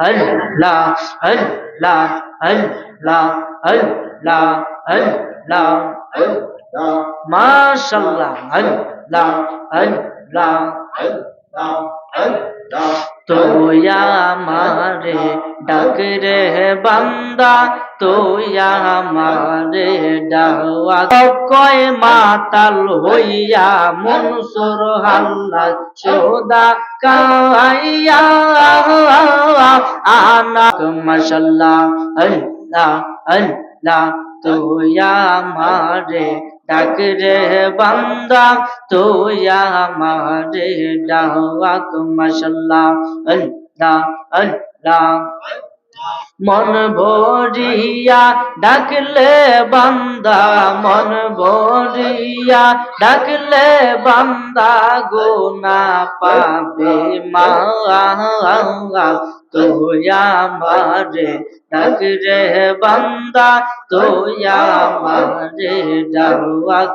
আল্লাহ আল্লাহ আল্লাহ আল্লাহ আল্লাহ মাশাআল্লাহ আল্লাহ আল্লাহ তুই আমারে ডাক রে বান্দা তুই আমারে ডাওয়া কয় মাতাল হইয়া মনসুর হাল্লা চোদা কাইয়া আনাক মাশাল্লাহ, আল্লাহ আল্লাহ, তুই আমারে ডাক রে বান্দা। তুই আমারে ডাওয়াক মাশাল্লাহ, আল্লাহ আল্লাহ। মন ভরিয়া ডাকলে বান্দা মন ভরিয়া ডাকলে বান্দা গোনা পাবে মা। তোয়া মারে ডাক রে বান্দা তোয়া মারে আল্লাহ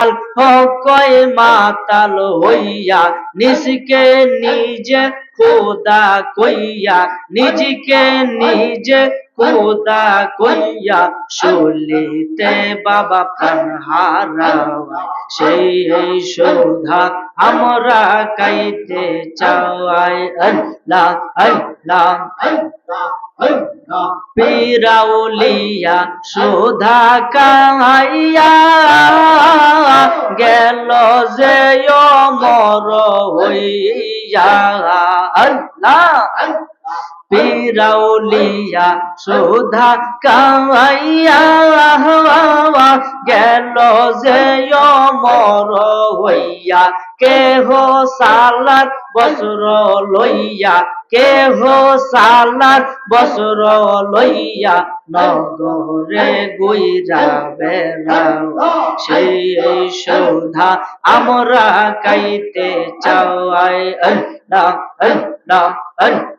আল্লাহ কয় মাতাল হইয়া নিজকে নিজে খোদা কইয়া, নিজকে নিজে খোদা কইয়া শুলিতে বাবা প্রাণ হারাওয়া সেই শোধা আমরা কাইতে চাওয়াই আল্লাহ আল্লাহ, পিরাউলিয়া শোধা কাইয়া গেল যে মর হইয়া। আল্লাহ পিরাউলিয়া শোধা কাইয়া গেল যে মর হইয়া, কেহ সালাত বসর লইয়া, কেহ সালাত বসর লইয়া, নগরে গুইরা বেড়াও। সেই শোধা আমরা কাইতে চাওয়াই আল্লাহ আল্লাহ আল্লাহ।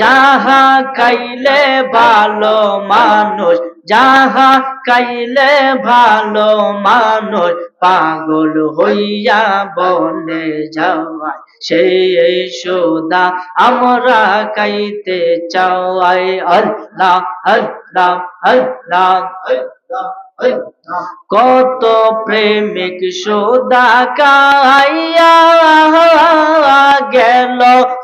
যাহা কাইলে ভালো মানুষ, যাহা কাইলে ভালো মানুষ, পাগল হইয়া বনে যাওয়ায়, সেই সোদা আমরা কাইতে চাওয়াই আল্লাহ আল্লাহ আল্লাহ। কত প্রেমিক সোদা কাইয়া গেল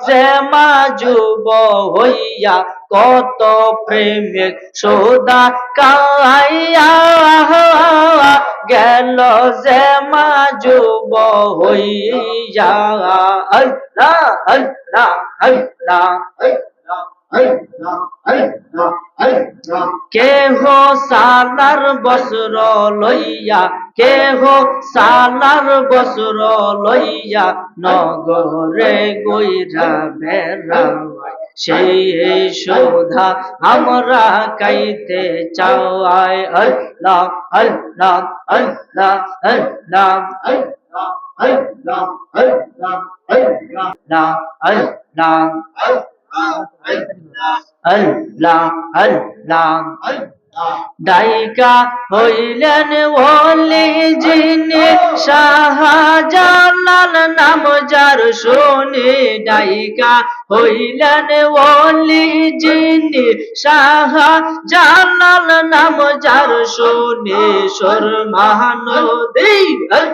যে মা যুব হইয়া, কত প্রেমিক সোদা কাইয়া গেল যে মা যুব হইয়া। আল্লাহ আল্লাহ আল্লাহ কেহ সালার বসর লইয়া, কেহ সালার বসর লইয়া নগরে গইরা বেড়াওয়ায় সেই শোধা আমরা কাইতে চাওয়াই আল্লাহ আল্লাহ আল্লাহ আল্লাহ আল্লাহ আল্লাহ আল্লাহ আল্লাহ দায়িকা হইলেন ওলি যিনি শাহজালাল নাম যার শুনি। দায়িকা হইলেন ওলি যিনি শাহজালাল নাম যার শুনি। সর মহানদী আর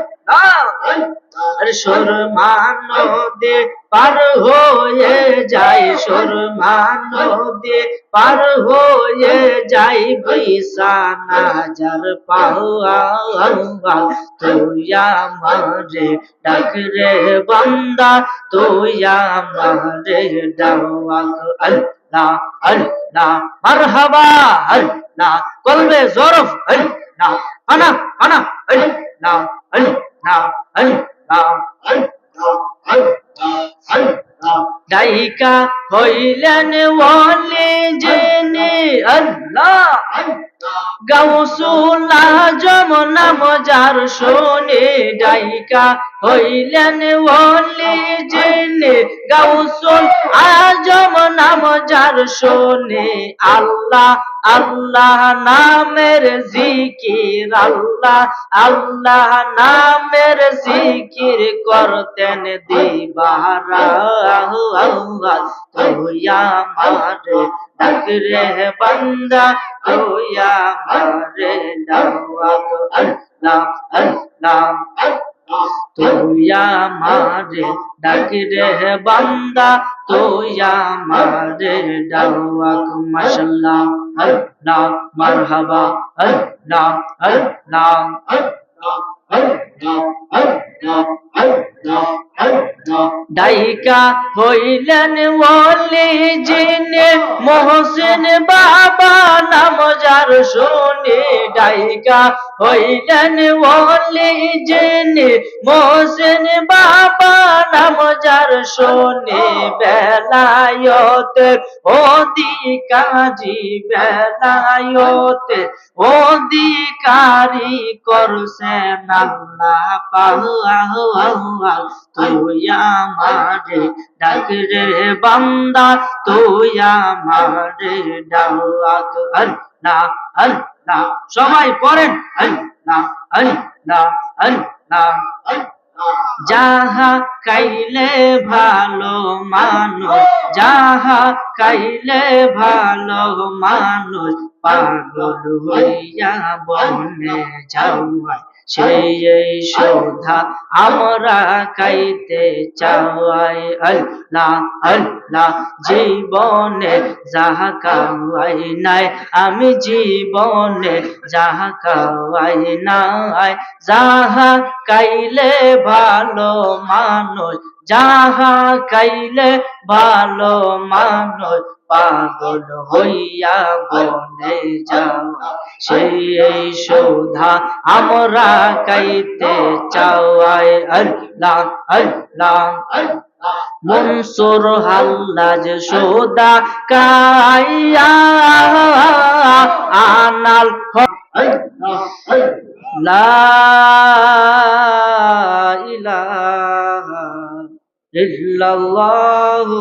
সুরমা নদী পার হয়ে যায় সুরমা নদী পার হয়ে যায় বিছানা যার পাওয়া তুই আমারে ডাক রে বান্দা, তুই আমারে ডাওয়াক আল্লাহ আল্লাহ, মারহাবা, আল্লাহ, কলবে জরফ, আল্লাহ, আনা আনা, আল্লাহ আল্লাহ। 啊！哎！啊 hey, 啊 ডাইকা হইলেন ওয়ালি জেনে আল্লাহ। গাউসুল আজম নাম যার শোনে ডাইকা হইলেন ওয়ালি জেনে গাউসুল আজম নাম শোনে আল্লাহ আল্লাহ নামের জিকির, আল্লাহ আল্লাহ নামের জিকির করতেন দিবারা। তোয়া মারে ডাক রে বান্দা তোয়া মারে দাওয়াত আল্লাহ আল্লাহ তোয়া মারে ডাক রে বান্দা তোয়া মারে দাওয়াত মাশাআল্লাহ আল্লাহ মারহাবা আল্লাহ আল্লাহ ডাইকা হইলেন ওলি জিনে মহসিন বাবা নাম যার শুনি। ডাইকা হইলেন ওলি জিনে মহসিন বাবা নাম শুনি বেলায়তে, অধিকারী বেলায়তে, অধিকারী করছেন আল্লাহ পাওয়া তুই আমারে ডাক রে বান্দা, তুই আমারে ডাক, আল্লাহ আল্লাহ। সবাই পড়েন আল্লাহ আল্লাহ আল্লাহ। যাহা খাইলে ভালো মানুষ যাহা খাইলে ভালো মানুষ পাগল হইয়া বনে যাওয়ায় সেই শোধা আমরা খাইতে চাওয়াই আল্লাহ আল্লাহ জীবনে যাহা কাওয়াই নাই, আমি জীবনে যাহা কাওয়াই নাই। যাহা কাইলে ভালো মানুষ, যাহা কাইলে ভালো মানুষ পাগল হইয়া বনে যাওয়া সেই এই শোধা আমরা কাইতে চাওয়াই আল্লাহ আল্লাহ। মনসুর হাল্লাজ সোদা কাইয়া আনাল লা ইলাহা ইল্লাল্লাহু।